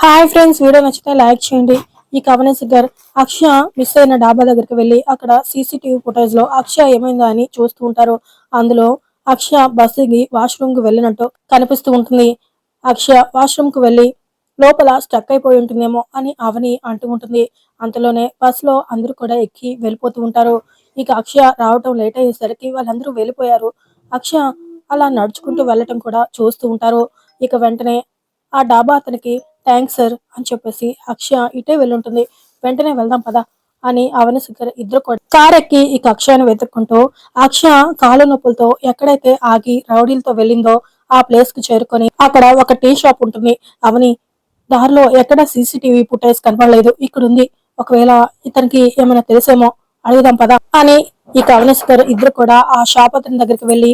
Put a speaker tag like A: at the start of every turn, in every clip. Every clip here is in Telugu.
A: హాయ్ ఫ్రెండ్స్ వీడియో నచ్చితే లైక్ చేయండి. ఈ కవనెన్స్ సిగ్గర్ అక్షయ మిస్ అయిన డాబా దగ్గరికి వెళ్ళి అక్కడ సీసీటీవీ ఫుటేజ్లో అక్షయ ఏమైందా అని చూస్తూ ఉంటారు. అందులో అక్షయ బస్సుకి వాష్రూమ్కి వెళ్ళినట్టు కనిపిస్తూ ఉంటుంది. అక్షయ వాష్రూమ్కు వెళ్ళి లోపల స్టక్ అయిపోయి ఉంటుందేమో అని అవని అంటూ ఉంటుంది. అంతలోనే బస్సులో లో అందరూ కూడా ఎక్కి వెళ్ళిపోతూ ఉంటారు. ఇక అక్షయ రావటం లేట్ అయ్యేసరికి వాళ్ళందరూ వెళ్ళిపోయారు. అక్షయ అలా నడుచుకుంటూ వెళ్ళటం కూడా చూస్తూ ఉంటారు. ఇక వెంటనే ఆ డాబా అతనికి థ్యాంక్స్ సార్ అని చెప్పేసి అక్షయ ఇటే వెళ్ళుంటుంది. వెంటనే వెళ్దాం పదా అని అవని శిఖర్ ఇద్దరు కూడా కార్ ఎక్కి ఇక అక్షయను వెతుక్కుంటూ అక్షయ కాలు నొప్పులతో ఎక్కడైతే ఆగి రౌడీలతో వెళ్ళిందో ఆ ప్లేస్కి చేరుకొని అక్కడ ఒక టీ షాప్ ఉంటుంది. అవని దారిలో ఎక్కడ సీసీటీవీ ఫుటేజ్ కనపడలేదు. ఇక్కడ ఉంది ఒకవేళ ఇతనికి ఏమైనా తెలిసేమో అడుగుదాం పదా అని ఇక అవినాష్ ఇద్దరు కూడా ఆ షాప్ అతని దగ్గరికి వెళ్ళి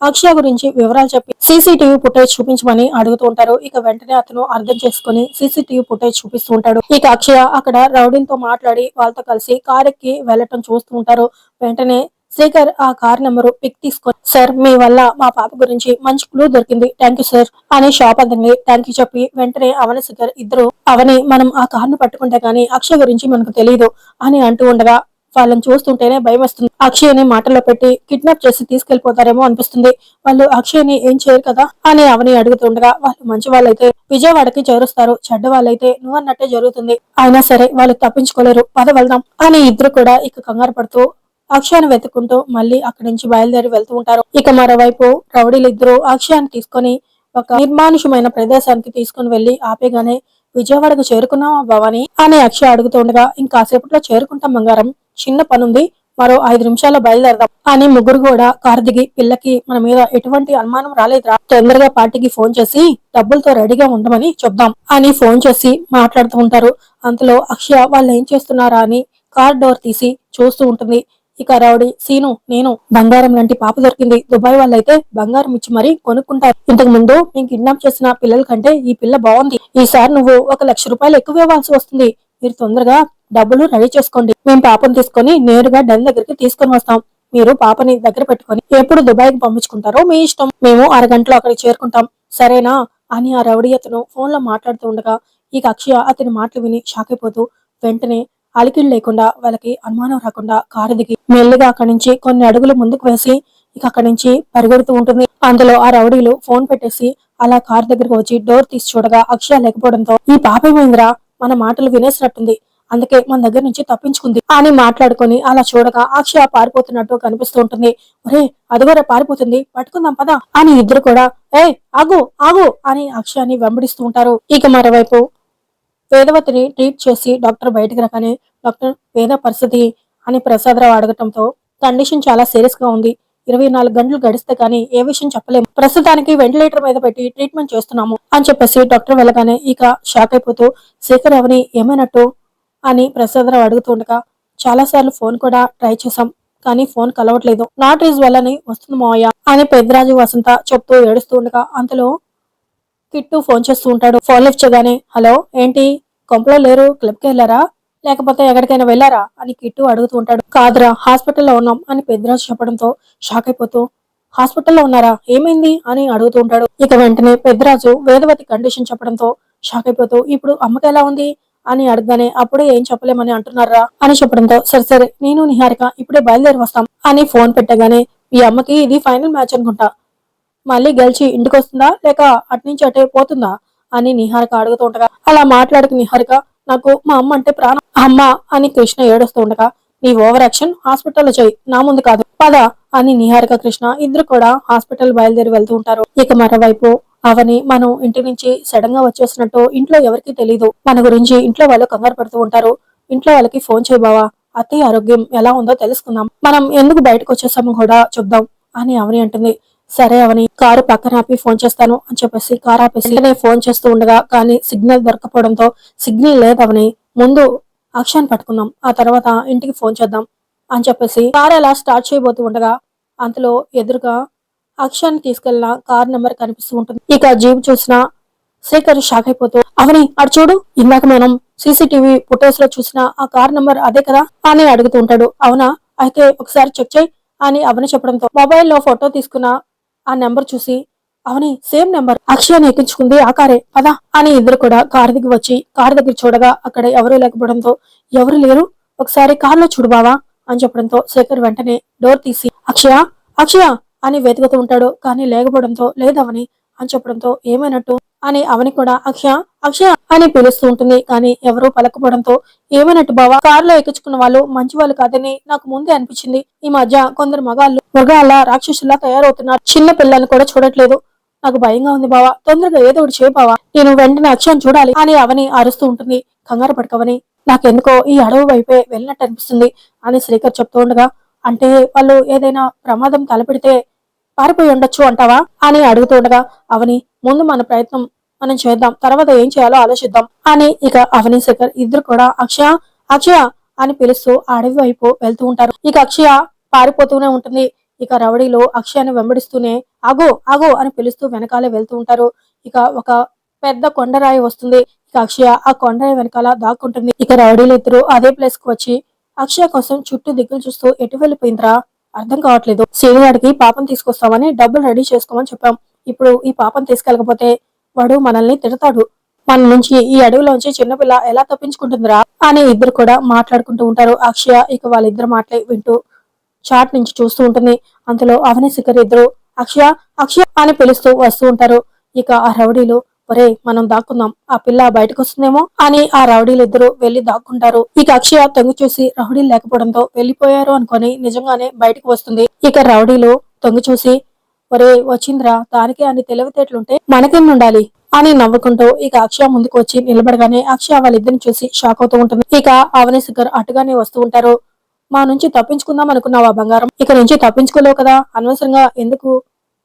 A: అక్షయ గురించి వివరాలు చెప్పి సీసీటీవీ ఫుటేజ్ చూపించమని అడుగుతూ ఉంటారు. ఇక వెంటనే అతను అర్థం చేసుకుని సీసీటీవీ ఫుటేజ్ చూపిస్తూ ఉంటాడు. ఇక అక్షయ అక్కడ రౌడీలతో మాట్లాడి వాళ్ళతో కలిసి కార్ ఎక్కి వెళ్ళటం చూస్తూ ఉంటారు. వెంటనే శ్రీకర్ ఆ కార్ నెంబరు పిక్ తీసుకొని సార్ మీ వల్ల మా పాప గురించి మంచి క్లూ దొరికింది. థ్యాంక్ యూ సార్ అని షాప్ అందండి థ్యాంక్ యూ చెప్పి వెంటనే అవని శేఖర్ ఇద్దరు అవని మనం ఆ కార్ను పట్టుకుంటే గానీ అక్షయ్ గురించి మనకు తెలియదు అని అంటూ ఉండగా వాళ్ళని చూస్తుంటేనే భయం వస్తుంది. అక్షయ్ని మాటలో పెట్టి కిడ్నాప్ చేసి తీసుకెళ్ళిపోతారేమో అనిపిస్తుంది. వాళ్ళు అక్షయ్ని ఏం చేయరు కదా అని అవని అడుగుతుండగా వాళ్ళు మంచి వాళ్ళైతే విజయవాడకి చేరుస్తారు. చెడ్డ వాళ్ళైతే నువ్వు అన్నట్టే జరుగుతుంది. అయినా సరే వాళ్ళు తప్పించుకోలేరు. పద వెళ్దాం అని ఇద్దరు కూడా ఇక కంగారు పడుతూ అక్షయాన్ని వెతుక్కుంటూ మళ్ళీ అక్కడి నుంచి బయలుదేరి వెళ్తూ ఉంటారు. ఇక మరోవైపు రౌడీలు ఇద్దరు అక్షయాన్ని తీసుకొని ఒక నిర్మానుషమైన ప్రదేశానికి తీసుకుని వెళ్ళి ఆపేగానే విజయవాడకు చేరుకున్నావా భవాని అని అక్షయ అడుగుతుండగా ఇంకాసేపట్లో చేరుకుంటాం బంగారం. చిన్న పనుంది. మరో ఐదు నిమిషాల్లో బయలుదేరదాం. అని ముగ్గురు కూడా కారు దిగి పిల్లకి మన మీద ఎటువంటి అనుమానం రాలేదురా. తొందరగా పార్టీకి ఫోన్ చేసి డబ్బులతో రెడీగా ఉండమని చెప్దాం అని ఫోన్ చేసి మాట్లాడుతూ ఉంటారు. అంతలో అక్షయ వాళ్ళు ఏం చేస్తున్నారా అని కార్ డోర్ తీసి చూస్తూ ఉంటుంది. ఇక రౌడీ సీను నేను బంగారం లాంటి పాప దొరికింది. దుబాయ్ వాళ్ళైతే బంగారం ఇచ్చి మరీ కొనుక్కుంటారు. ఇంతకు ముందు నేను కిడ్నాప్ చేసిన పిల్లల కంటే ఈ పిల్ల బాగుంది. ఈసారి నువ్వు ఒక లక్ష రూపాయలు ఎక్కువ ఇవ్వాల్సి వస్తుంది. మీరు తొందరగా డబ్బులు రెడీ చేసుకోండి. మేము పాపను తీసుకొని నేరుగా డన్ దగ్గరికి తీసుకొని వస్తాం. మీరు పాపని దగ్గర పెట్టుకొని ఎప్పుడు దుబాయ్కి పంపించుకుంటారో మీ ఇష్టం. మేము అరగంటలో అక్కడికి చేరుకుంటాం. సరేనా? అని ఆ రౌడీ అతను ఫోన్లో మాట్లాడుతూ ఉండగా ఈ అక్షయ అతని మాటలు విని షాక్ అయిపోతూ వెంటనే అలికిడి లేకుండా వాళ్ళకి అనుమానం రాకుండా కారు దిగి మెల్లిగా అక్కడి నుంచి కొన్ని అడుగులు ముందుకు వేసి ఇక అక్కడి నుంచి పరిగెడుతూ ఉంటుంది. అందులో ఆ రౌడీలు ఫోన్ పెట్టేసి అలా కారు దగ్గరకు వచ్చి డోర్ తీసి చూడగా అక్షయ లేకపోవడంతో ఈ పాప ఏమైందిరా మన మాటలు వినేసినట్టుంది. అందుకే మన దగ్గర నుంచి తప్పించుకుంది. అని మాట్లాడుకొని అలా చూడగా అక్షయ పారిపోతున్నట్టు కనిపిస్తూ ఉంటుంది. ఒరే అదిగోరా పారిపోతుంది. పట్టుకుందాం పదా. అని ఇద్దరు కూడా ఏ ఆగు ఆగు అని అక్షయాన్ని వెంబడిస్తూ ఉంటారు. ఇక మరోవైపు వేదవతిని ట్రీట్ చేసి డాక్టర్ బయటకు రాగానే డాక్టర్ వేద పరిస్థితి అని ప్రసాదరావు అడగటంతో కండిషన్ చాలా సీరియస్గా ఉంది. ఇరవై నాలుగు గంటలు గడిస్తే కానీ ఏ విషయం చెప్పలేము. ప్రస్తుతానికి వెంటిలేటర్ మీద పెట్టి ట్రీట్మెంట్ చేస్తున్నాము అని చెప్పేసి డాక్టర్ వెళ్ళగానే ఇక షాక్ అయిపోతూ శేఖర్ అవని ఏమైనట్టు? అని ప్రసాదరావు అడుగుతుండగా చాలా సార్లు ఫోన్ కూడా ట్రై చేశాం కానీ ఫోన్ కలవట్లేదు. నాట్ రీజ్ వెళ్ళని వస్తుంది మావయ్య అని పెద్దరాజు వసంత చెప్తూ ఏడుస్తుండగా అంతలో కిట్టు ఫోన్ చేస్తూ ఉంటాడు. ఫోన్ లిఫ్ట్ చేయగానే హలో ఏంటి? కొంపలో లేరు? క్లబ్కి వెళ్ళారా? లేకపోతే ఎక్కడికైనా వెళ్ళారా? అని కిట్టు అడుగుతూ ఉంటాడు. కాదురా హాస్పిటల్లో ఉన్నాం అని పెద్దరాజు చెప్పడంతో షాక్ అయిపోతూ హాస్పిటల్లో ఉన్నారా? ఏమైంది? అని అడుగుతూ ఉంటాడు. ఇక వెంటనే పెద్దరాజు వేదవతి కండిషన్ చెప్పడంతో షాక్ అయిపోతూ ఇప్పుడు అమ్మకి ఎలా ఉంది? అని అడగగానే అప్పుడే ఏం చెప్పలేమని అంటున్నారా అని చెప్పడంతో సరే సరే నేను నిహారిక ఇప్పుడే బయలుదేరి వస్తాం అని ఫోన్ పెట్టగానే ఈ అమ్మకి ఇది ఫైనల్ మ్యాచ్ అనుకుంటా. మళ్ళీ గెలిచి ఇంటికి వస్తుందా లేక అట్నుంచి అటే పోతుందా? అని నిహారిక అడుగుతూ ఉండగా అలా మాట్లాడుకు నిహారిక. నాకు మా అమ్మ అంటే ప్రాణం. అమ్మ అని కృష్ణ ఏడుస్తూ ఉండగా నీ ఓవర్ యాక్షన్ హాస్పిటల్లో చేయి నా ముందు కాదు. పద. అని నిహారిక కృష్ణ ఇద్దరు కూడా హాస్పిటల్ బయలుదేరి వెళ్తూ ఉంటారు. ఇక మరోవైపు అవని మనం ఇంటి నుంచి సడన్గా వచ్చేసినట్టు ఇంట్లో ఎవరికి తెలియదు మన గురించి ఇంట్లో వాళ్ళు కంగారు పడుతూ ఉంటారు. ఇంట్లో వాళ్ళకి ఫోన్ చేయబావా అత్తయ్య ఆరోగ్యం ఎలా ఉందో తెలుసుకుందాం. మనం ఎందుకు బయటకు వచ్చేసామో కూడా చెప్దాం అని అవని అంటుంది. సరే అవని కారు పక్కన ఆపి ఫోన్ చేస్తాను అని చెప్పేసి కారు ఆపేసి వెంటనే ఫోన్ చేస్తూ ఉండగా కానీ సిగ్నల్ దొరకపోవడంతో సిగ్నల్ లేదవని ముందు అక్షాన్ని పట్టుకుందాం ఆ తర్వాత ఇంటికి ఫోన్ చేద్దాం. అని చెప్పేసి కార్ అలా స్టార్ట్ చేయబోతూ ఉండగా అంతలో ఎదురుగా అక్షయాన్ని తీసుకెళ్ళిన కార్ నెంబర్ కనిపిస్తూ ఉంటుంది. ఇక జీప్ చూసిన శేఖర్ షాక్ అయిపోతూ అవని అటు చూడు ఇందాక మనం సీసీటీవీ ఫొటోస్లో చూసిన ఆ కార్ నెంబర్ అదే కదా? అని అడుగుతూ ఉంటాడు. అవునా? అయితే ఒకసారి చెక్ చేయి అని అవని చెప్పడంతో మొబైల్లో ఫోటో తీసుకున్న ఆ నెంబర్ చూసి అవని సేమ్ నెంబర్. అక్షయాన్ని ఎక్కించుకుంది ఆ కారే. పదా అని ఇద్దరు కూడా కారు దిగి వచ్చి కారు దగ్గర చూడగా అక్కడ ఎవరూ లేకపోవడంతో ఎవరు లేరు? ఒకసారి కార్లో చూడు బావా. అని చెప్పడంతో శేఖర్ వెంటనే డోర్ తీసి అక్షయ అక్షయ! అని వెతుకుతూ ఉంటాడు. కానీ లేకపోవడంతో లేదవని! అని చెప్పడంతో ఏమైనట్టు? అని అవని కూడా అక్షయ అక్షయ! అని పిలుస్తూ ఉంటుంది. కానీ ఎవరూ పలకపోవడంతో ఏమైనట్టు బావా? కారులో ఎక్కించుకున్న వాళ్ళు మంచి వాళ్ళు కాదని నాకు ముందే అనిపించింది. ఈ మధ్య కొందరు మగాళ్ళు మృగాల రాక్షసులా తయారవుతున్నారు. చిన్న పిల్లల్ని కూడా చూడట్లేదు. నాకు భయంగా ఉంది బావా. తొందరగా ఏదో ఒకటి చేయబావా నేను వెంటనే అక్షయం చూడాలి అని అవని అరుస్తూ ఉంటుంది. కంగారు పడకవని నాకెందుకో ఈ అడవి వైపే వెళ్ళినట్టు అనిపిస్తుంది అని శ్రీకర్ చెప్తూ ఉండగా అంటే వాళ్ళు ఏదైనా ప్రమాదం తలపెడితే పారిపోయి ఉండొచ్చు అంటావా అని అడుగుతూ ఉండగా అవని ముందు మన ప్రయత్నం మనం చేద్దాం తర్వాత ఏం చేయాలో ఆలోచిద్దాం అని ఇక అవని శేఖర్ ఇద్దరు కూడా అక్షయ అక్షయ అని పిలుస్తూ అడవి వైపు వెళ్తూ ఉంటారు. ఇక అక్షయ పారిపోతూనే ఉంటుంది. ఇక రవడిలో అక్షయాన్ని వెంబడిస్తూనే ఆగో ఆగో అని పిలుస్తూ వెనకాలే వెళ్తూ ఉంటారు. ఇక ఒక పెద్ద కొండరాయి వస్తుంది. ఇక అక్షయ ఆ కొండ వెనకాల దాక్కుంటుంది. ఇక రౌడీలు ఇద్దరు అదే ప్లేస్కు వచ్చి అక్షయ కోసం చుట్టూ దిక్కులు చూస్తూ ఎటు వెళ్ళిపోయిందిరా? అర్థం కావట్లేదు. శ్రీనివాడికి పాపం తీసుకొస్తామని డబ్బులు రెడీ చేసుకోమని చెప్పాం. ఇప్పుడు ఈ పాపం తీసుకెళ్ళకపోతే వాడు మనల్ని తిడతాడు. మన నుంచి ఈ అడవిలోంచి చిన్నపిల్ల ఎలా తప్పించుకుంటుందిరా? అని ఇద్దరు కూడా మాట్లాడుకుంటూ ఉంటారు. అక్షయ ఇక వాళ్ళిద్దరు మాటలే వింటూ చాట్ నుంచి చూస్తూ ఉంటుంది. అంతలో అవని శిఖర్ ఇద్దరు అక్షయ అక్షయ అని పిలుస్తూ వస్తూ ఉంటారు. ఇక ఆ రౌడీలు ఒరే మనం దాక్కుందాం. ఆ పిల్ల బయటకు వస్తుందేమో అని ఆ రౌడీలు ఇద్దరు వెళ్ళి దాక్కుంటారు. ఇక అక్షయ తొంగి చూసి రౌడీలు లేకపోవడంతో వెళ్ళిపోయారు అనుకొని నిజంగానే బయటకు వస్తుంది. ఇక రౌడీలు తొంగి చూసి ఒరే వచ్చిందిరా. దానికి అన్ని తెలివితేటలుంటే మనకేం ఉండాలి? అని నవ్వుకుంటూ ఇక అక్షయ ముందుకు వచ్చి నిలబడగానే అక్షయ వాళ్ళిద్దరిని చూసి షాక్ అవుతూ ఉంటుంది. ఇక అవని శిఖర్ అటుగానే వస్తూ ఉంటారు. మా నుంచి తప్పించుకుందాం అనుకున్నావా బంగారం? ఇక నుంచి తప్పించుకోలేవు కదా. అనవసరంగా ఎందుకు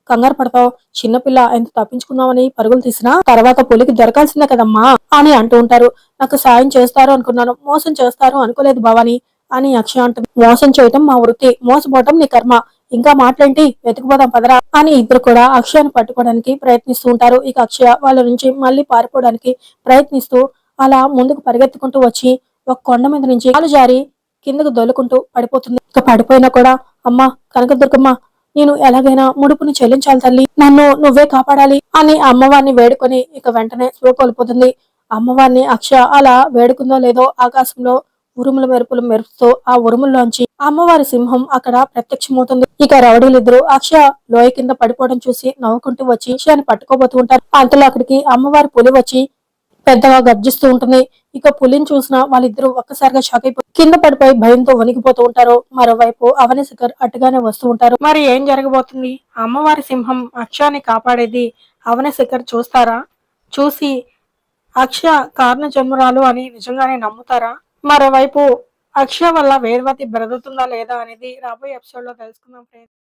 A: కంగారు పడతావు. చిన్నపిల్ల ఎంత తప్పించుకుందామని పరుగులు తీసినా తర్వాత పులికి దొరకాల్సిందే కదమ్మా అని అంటూ ఉంటారు. నాకు సాయం చేస్తారు అనుకున్నాను. మోసం చేస్తారు అనుకోలేదు భవాని అని అక్షయ అంటుంది. మోసం చేయటం మా వృత్తి. మోసపోవటం నీ కర్మ. ఇంకా మాట్లాంటి? వెతుకుపోదాం పదరా అని ఇద్దరు కూడా అక్షయాన్ని పట్టుకోవడానికి ప్రయత్నిస్తూ ఉంటారు. ఇక అక్షయ వాళ్ళ నుంచి మళ్ళీ పారిపోవడానికి ప్రయత్నిస్తూ అలా ముందుకు పరిగెత్తుకుంటూ వచ్చి ఒక కొండ మీద నుంచి కాలు జారి కిందకు దొల్లుకుంటూ పడిపోతుంది. ఇక పడిపోయినా కూడా అమ్మా కనకదుర్గమ్మ నేను ఎలాగైనా ముడుపుని చెల్లించాలి తల్లి. నన్ను నువ్వే కాపాడాలి అని అమ్మవారిని వేడుకొని ఇక వెంటనే స్పృహ కోల్పోతుంది. అమ్మవారిని అక్ష అలా వేడుకుందో లేదో ఆకాశంలో ఉరుముల మెరుపులు మెరుపుతూ ఆ ఉరుముల్లోంచి అమ్మవారి సింహం అక్కడ ప్రత్యక్షమవుతుంది. ఇక రౌడీలిద్దరూ అక్ష లోయ కింద పడిపోవడం చూసి నవ్వుకుంటూ వచ్చి అక్షయాన్ని పట్టుకోబోతూ ఉంటారు. అంతలో అక్కడికి అమ్మవారి పులి వచ్చి పెద్దగా గర్జిస్తూ ఉంటుంది. ఇక పులిని చూసిన వాళ్ళిద్దరూ ఒక్కసారిగా షాక్ అయిపోయి కింద పడిపోయి భయంతో వణికిపోతూ ఉంటారు. మరోవైపు అవని శిఖర్ వస్తూ ఉంటారు. మరి ఏం జరగబోతుంది? అమ్మవారి సింహం అక్షయాన్ని కాపాడేది అవని శిఖర్ చూస్తారా? చూసి అక్ష కారణ జన్మరాలు అని నిజంగానే నమ్ముతారా? మరోవైపు అక్ష వల్ల వేదవతి బ్రతుకుతుందా లేదా అనేది రాబోయే ఎపిసోడ్లో తెలుసుకుందాం ఫ్రెండ్స్